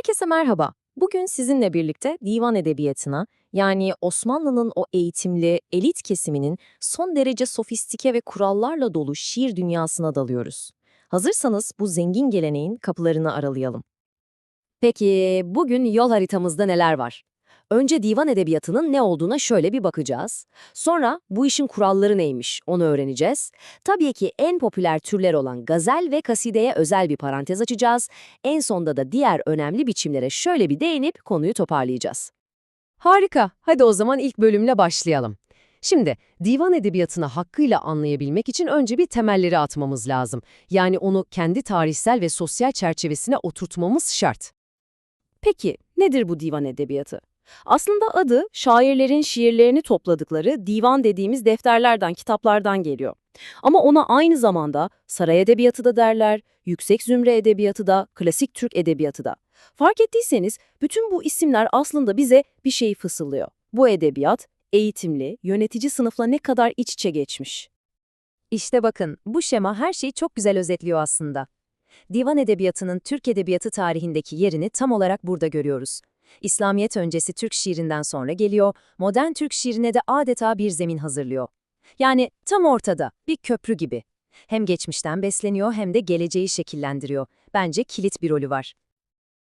Herkese merhaba. Bugün sizinle birlikte divan edebiyatına, yani Osmanlı'nın o eğitimli, elit kesiminin son derece sofistike ve kurallarla dolu şiir dünyasına dalıyoruz. Hazırsanız bu zengin geleneğin kapılarını aralayalım. Peki bugün yol haritamızda neler var? Önce divan edebiyatının ne olduğuna şöyle bir bakacağız. Sonra bu işin kuralları neymiş onu öğreneceğiz. Tabii ki en popüler türler olan gazel ve kasideye özel bir parantez açacağız. En sonda da diğer önemli biçimlere şöyle bir değinip konuyu toparlayacağız. Harika. Hadi o zaman ilk bölümle başlayalım. Şimdi divan edebiyatını hakkıyla anlayabilmek için önce bir temelleri atmamız lazım. Yani onu kendi tarihsel ve sosyal çerçevesine oturtmamız şart. Peki nedir bu divan edebiyatı? Aslında adı şairlerin şiirlerini topladıkları divan dediğimiz defterlerden, kitaplardan geliyor. Ama ona aynı zamanda saray edebiyatı da derler, yüksek zümre edebiyatı da, klasik Türk edebiyatı da. Fark ettiyseniz bütün bu isimler aslında bize bir şeyi fısıldıyor. Bu edebiyat eğitimli, yönetici sınıfla ne kadar iç içe geçmiş. İşte bakın, bu şema her şeyi çok güzel özetliyor aslında. Divan edebiyatının Türk edebiyatı tarihindeki yerini tam olarak burada görüyoruz. İslamiyet öncesi Türk şiirinden sonra geliyor, modern Türk şiirine de adeta bir zemin hazırlıyor. Yani tam ortada, bir köprü gibi. Hem geçmişten besleniyor hem de geleceği şekillendiriyor. Bence kilit bir rolü var.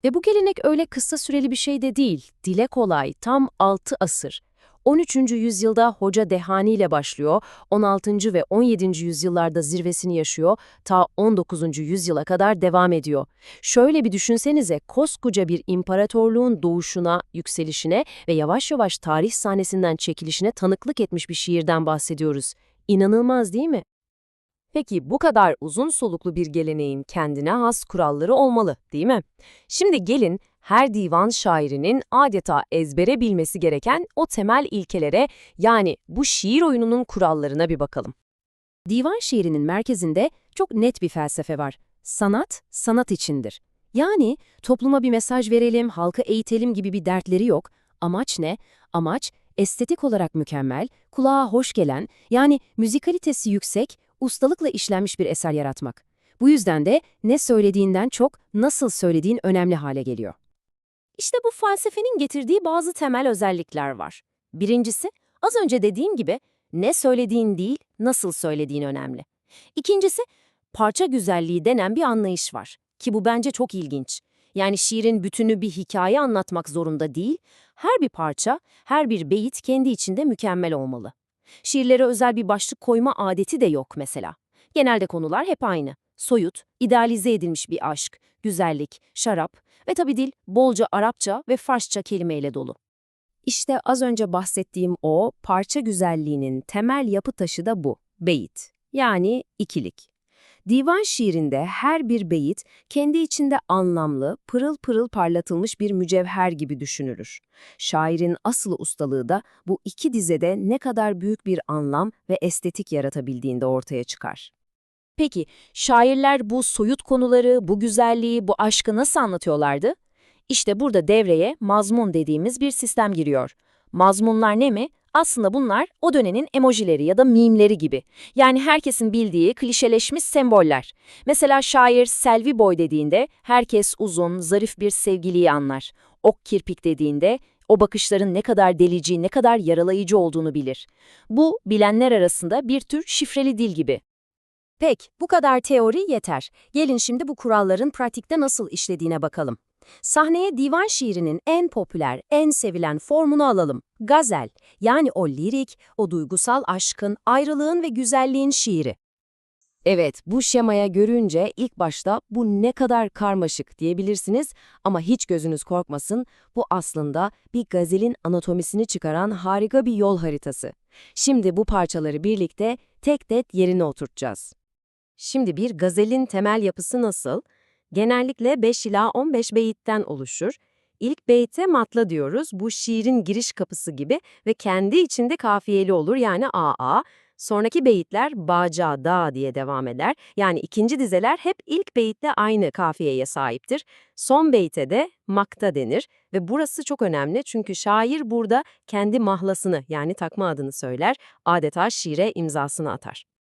Ve bu gelenek öyle kısa süreli bir şey de değil, dile kolay, tam 6 asır. 13. yüzyılda Hoca Dehani ile başlıyor, 16. ve 17. yüzyıllarda zirvesini yaşıyor, ta 19. yüzyıla kadar devam ediyor. Şöyle bir düşünsenize, koskoca bir imparatorluğun doğuşuna, yükselişine ve yavaş yavaş tarih sahnesinden çekilişine tanıklık etmiş bir şiirden bahsediyoruz. İnanılmaz değil mi? Peki bu kadar uzun soluklu bir geleneğin kendine has kuralları olmalı, değil mi? Şimdi gelin her divan şairinin adeta ezbere bilmesi gereken o temel ilkelere yani bu şiir oyununun kurallarına bir bakalım. Divan şiirinin merkezinde çok net bir felsefe var. Sanat, sanat içindir. Yani topluma bir mesaj verelim, halkı eğitelim gibi bir dertleri yok. Amaç ne? Amaç estetik olarak mükemmel, kulağa hoş gelen, yani müzikalitesi yüksek, ustalıkla işlenmiş bir eser yaratmak. Bu yüzden de ne söylediğinden çok nasıl söylediğin önemli hale geliyor. İşte bu felsefenin getirdiği bazı temel özellikler var. Birincisi, az önce dediğim gibi ne söylediğin değil, nasıl söylediğin önemli. İkincisi, parça güzelliği denen bir anlayış var. Ki bu bence çok ilginç. Yani şiirin bütünü bir hikaye anlatmak zorunda değil, her bir parça, her bir beyit kendi içinde mükemmel olmalı. Şiirlere özel bir başlık koyma adeti de yok mesela. Genelde konular hep aynı. Soyut, idealize edilmiş bir aşk, güzellik, şarap ve tabii dil bolca Arapça ve Farsça kelimeyle dolu. İşte az önce bahsettiğim o parça güzelliğinin temel yapı taşı da bu, beyit. Yani ikilik. Divan şiirinde her bir beyit kendi içinde anlamlı, pırıl pırıl parlatılmış bir mücevher gibi düşünülür. Şairin asıl ustalığı da bu iki dizede ne kadar büyük bir anlam ve estetik yaratabildiğinde ortaya çıkar. Peki, şairler bu soyut konuları, bu güzelliği, bu aşkı nasıl anlatıyorlardı? İşte burada devreye mazmun dediğimiz bir sistem giriyor. Mazmunlar ne mi? Aslında bunlar o dönemin emojileri ya da mimleri gibi. Yani herkesin bildiği klişeleşmiş semboller. Mesela şair Selvi Boy dediğinde herkes uzun, zarif bir sevgiliyi anlar. Ok kirpik dediğinde o bakışların ne kadar delici, ne kadar yaralayıcı olduğunu bilir. Bu bilenler arasında bir tür şifreli dil gibi. Pek, bu kadar teori yeter. Gelin şimdi bu kuralların pratikte nasıl işlediğine bakalım. Sahneye divan şiirinin en popüler, en sevilen formunu alalım. Gazel, yani o lirik, o duygusal aşkın, ayrılığın ve güzelliğin şiiri. Evet, bu şemaya görünce ilk başta bu ne kadar karmaşık diyebilirsiniz ama hiç gözünüz korkmasın, bu aslında bir gazelin anatomisini çıkaran harika bir yol haritası. Şimdi bu parçaları birlikte tek tek yerine oturtacağız. Şimdi bir gazelin temel yapısı nasıl? Genellikle 5 ila 15 beyitten oluşur. İlk beyte matla diyoruz. Bu şiirin giriş kapısı gibi ve kendi içinde kafiyeli olur yani AA. Sonraki beyitler baca, da diye devam eder. Yani ikinci dizeler hep ilk beyitle aynı kafiyeye sahiptir. Son beyte de makta denir ve burası çok önemli çünkü şair burada kendi mahlasını yani takma adını söyler, adeta şiire imzasını atar.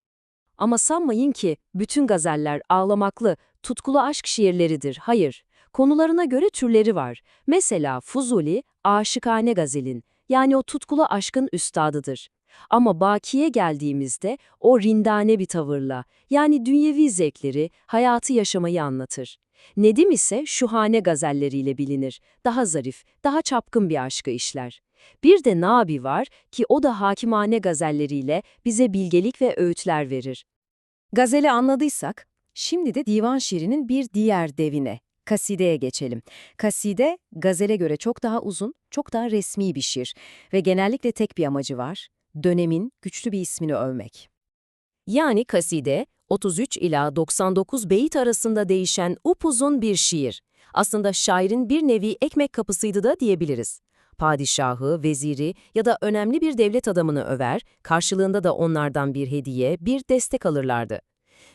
Ama sanmayın ki bütün gazeller ağlamaklı, tutkulu aşk şiirleridir. Hayır. Konularına göre türleri var. Mesela Fuzuli, aşıkane gazelin, yani o tutkulu aşkın üstadıdır. Ama Baki'ye geldiğimizde o rindane bir tavırla, yani dünyevi zevkleri, hayatı yaşamayı anlatır. Nedim ise şuhane gazelleriyle bilinir. Daha zarif, daha çapkın bir aşkı işler. Bir de Nabi var ki o da hakimane gazelleriyle bize bilgelik ve öğütler verir. Gazeli anladıysak, şimdi de divan şiirinin bir diğer devine, kasideye geçelim. Kaside, gazele göre çok daha uzun, çok daha resmi bir şiir ve genellikle tek bir amacı var, dönemin güçlü bir ismini övmek. Yani kaside, 33 ila 99 beyit arasında değişen upuzun bir şiir. Aslında şairin bir nevi ekmek kapısıydı da diyebiliriz. Padişahı, veziri ya da önemli bir devlet adamını över, karşılığında da onlardan bir hediye, bir destek alırlardı.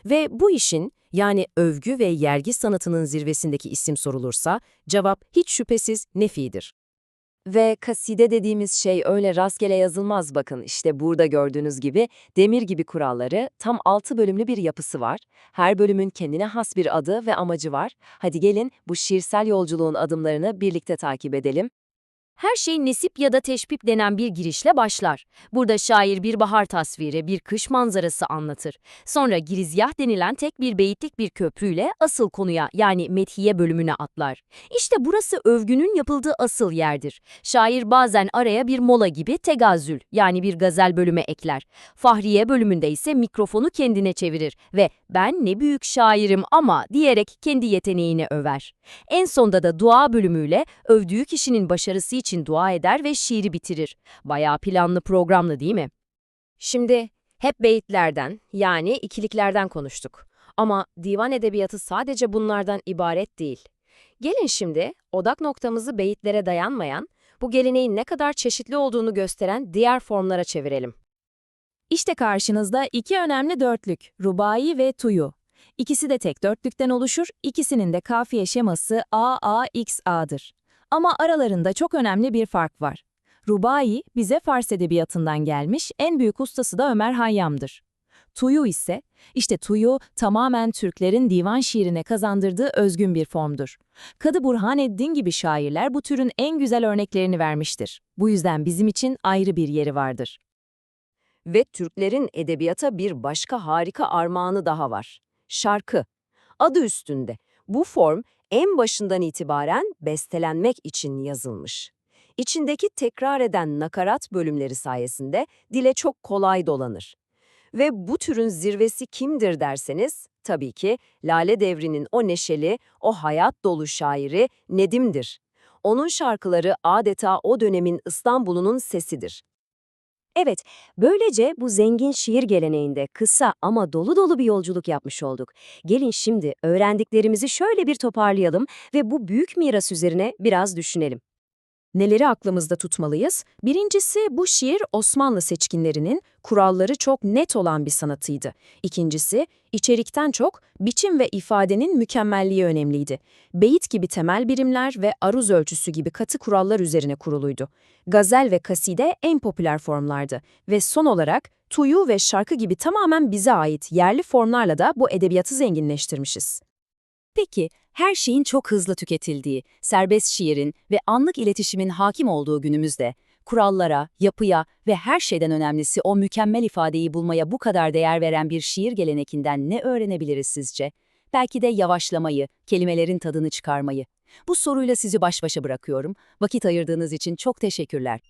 Ve bu işin, yani övgü ve yergi sanatının zirvesindeki isim sorulursa, cevap hiç şüphesiz Nefi'dir. Ve kaside dediğimiz şey öyle rastgele yazılmaz bakın. İşte burada gördüğünüz gibi demir gibi kuralları, tam 6 bölümlü bir yapısı var. Her bölümün kendine has bir adı ve amacı var. Hadi gelin bu şiirsel yolculuğun adımlarını birlikte takip edelim. Her şey nesip ya da teşbip denen bir girişle başlar. Burada şair bir bahar tasviri, bir kış manzarası anlatır. Sonra girizgah denilen tek bir beyitlik bir köprüyle asıl konuya yani methiye bölümüne atlar. İşte burası övgünün yapıldığı asıl yerdir. Şair bazen araya bir mola gibi tegazül yani bir gazel bölüme ekler. Fahriye bölümünde ise mikrofonu kendine çevirir ve ben ne büyük şairim ama diyerek kendi yeteneğini över. En sonda da dua bölümüyle övdüğü kişinin başarısı için dua eder ve şiiri bitirir. Bayağı planlı programlı değil mi? Şimdi hep beyitlerden yani ikiliklerden konuştuk. Ama divan edebiyatı sadece bunlardan ibaret değil. Gelin şimdi odak noktamızı beyitlere dayanmayan, bu geleneğin ne kadar çeşitli olduğunu gösteren diğer formlara çevirelim. İşte karşınızda iki önemli dörtlük, rubai ve tuyu. İkisi de tek dörtlükten oluşur, ikisinin de kafiye şeması AAXA'dır. Ama aralarında çok önemli bir fark var. Rubai, bize Fars edebiyatından gelmiş, en büyük ustası da Ömer Hayyam'dır. Tuyu ise, işte Tuyu tamamen Türklerin divan şiirine kazandırdığı özgün bir formdur. Kadı Burhaneddin gibi şairler bu türün en güzel örneklerini vermiştir. Bu yüzden bizim için ayrı bir yeri vardır. Ve Türklerin edebiyata bir başka harika armağanı daha var. Şarkı. Adı üstünde. Bu form en başından itibaren bestelenmek için yazılmış. İçindeki tekrar eden nakarat bölümleri sayesinde dile çok kolay dolanır. Ve bu türün zirvesi kimdir derseniz, tabii ki Lale Devri'nin o neşeli, o hayat dolu şairi Nedim'dir. Onun şarkıları adeta o dönemin İstanbul'unun sesidir. Evet, böylece bu zengin şiir geleneğinde kısa ama dolu dolu bir yolculuk yapmış olduk. Gelin şimdi öğrendiklerimizi şöyle bir toparlayalım ve bu büyük miras üzerine biraz düşünelim. Neleri aklımızda tutmalıyız? Birincisi bu şiir Osmanlı seçkinlerinin kuralları çok net olan bir sanatıydı. İkincisi içerikten çok biçim ve ifadenin mükemmelliği önemliydi. Beyit gibi temel birimler ve aruz ölçüsü gibi katı kurallar üzerine kuruluydu. Gazel ve kaside en popüler formlardı ve son olarak tuyu ve şarkı gibi tamamen bize ait yerli formlarla da bu edebiyatı zenginleştirmişiz. Peki, her şeyin çok hızlı tüketildiği, serbest şiirin ve anlık iletişimin hakim olduğu günümüzde, kurallara, yapıya ve her şeyden önemlisi o mükemmel ifadeyi bulmaya bu kadar değer veren bir şiir gelenekinden ne öğrenebiliriz sizce? Belki de yavaşlamayı, kelimelerin tadını çıkarmayı. Bu soruyla sizi baş başa bırakıyorum. Vakit ayırdığınız için çok teşekkürler.